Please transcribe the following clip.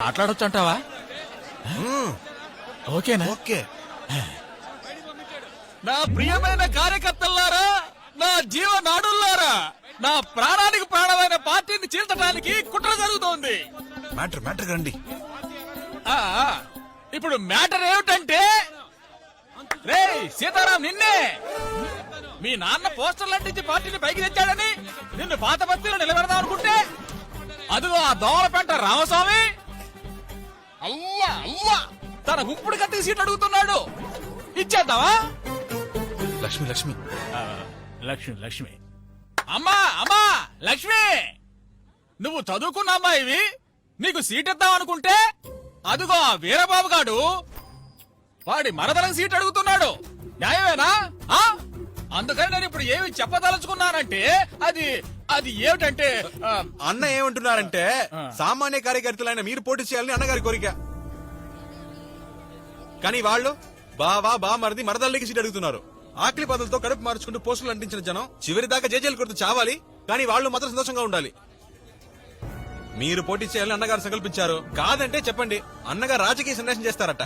మాట్లాడొచ్చు అంటావా ఓకేనా? ఓకే. నా ప్రియమైన కార్యకర్తలారా నా జీవ నాడుల్లారా నా ప్రాణానికి ప్రాణమైన పార్టీని చీల్చడానికి కుట్ర జరుగుతోంది. మ్యాటర్ మ్యాటర్ రండి ఆ, ఆ, ఇప్పుడు మ్యాటర్ ఏమిటంటే రే సీతారాం నిన్నే. మీ నాన్న పోస్టర్లు అంటించి పార్టీని పైకి తెచ్చాడని నిన్ను పాత బస్తీలో నిలబెడదాం అనుకుంటే అదిగో ఆ దోమలపెంట రామస్వామి. అవ్వా అవ్వా తన గుంపుడు కత్తి సీట్ అడుగుతున్నాడు. ఇచ్చేద్దామా? లక్ష్మి లక్ష్మి. లక్ష్మి లక్ష్మి. అమ్మా అమ్మా లక్ష్మి! నువ్వు చదువుకున్న అమ్మాయివి నీకు సీట్ ఇద్దాం అనుకుంటే అదిగో ఆ వీరబాబు గాడు. వాడి మరదలకు సీట్ అడుగుతున్నాడు. న్యాయమేనా? ఆ? అందుకని నేను ఇప్పుడు ఏమి చెప్పదలుచుకున్నానంటే అది అది ఏమిటంటే అన్న ఏమంటున్నారంటే. సామాన్య కార్యకర్తలైన మీరు పోటీ చేయాలని అన్నగారి కోరిక. కానీ వాళ్ళు బావా బా మరిది మరదల్లికి సీట్ అడుగుతున్నారు. ఆకలి పదలతో కడుపు మార్చుకుంటూ పోస్టులు అంటించిన జనం చివరి దాకా జేజేలు కొడుతూ చావాలి కానీ వాళ్ళు మాత్రం సంతోషంగా ఉండాలి. మీరు పోటీ చేయాలని అన్నగారు సంకల్పించారు. కాదంటే చెప్పండి అన్నగారు రాజకీయ సన్యాసం చేస్తారట.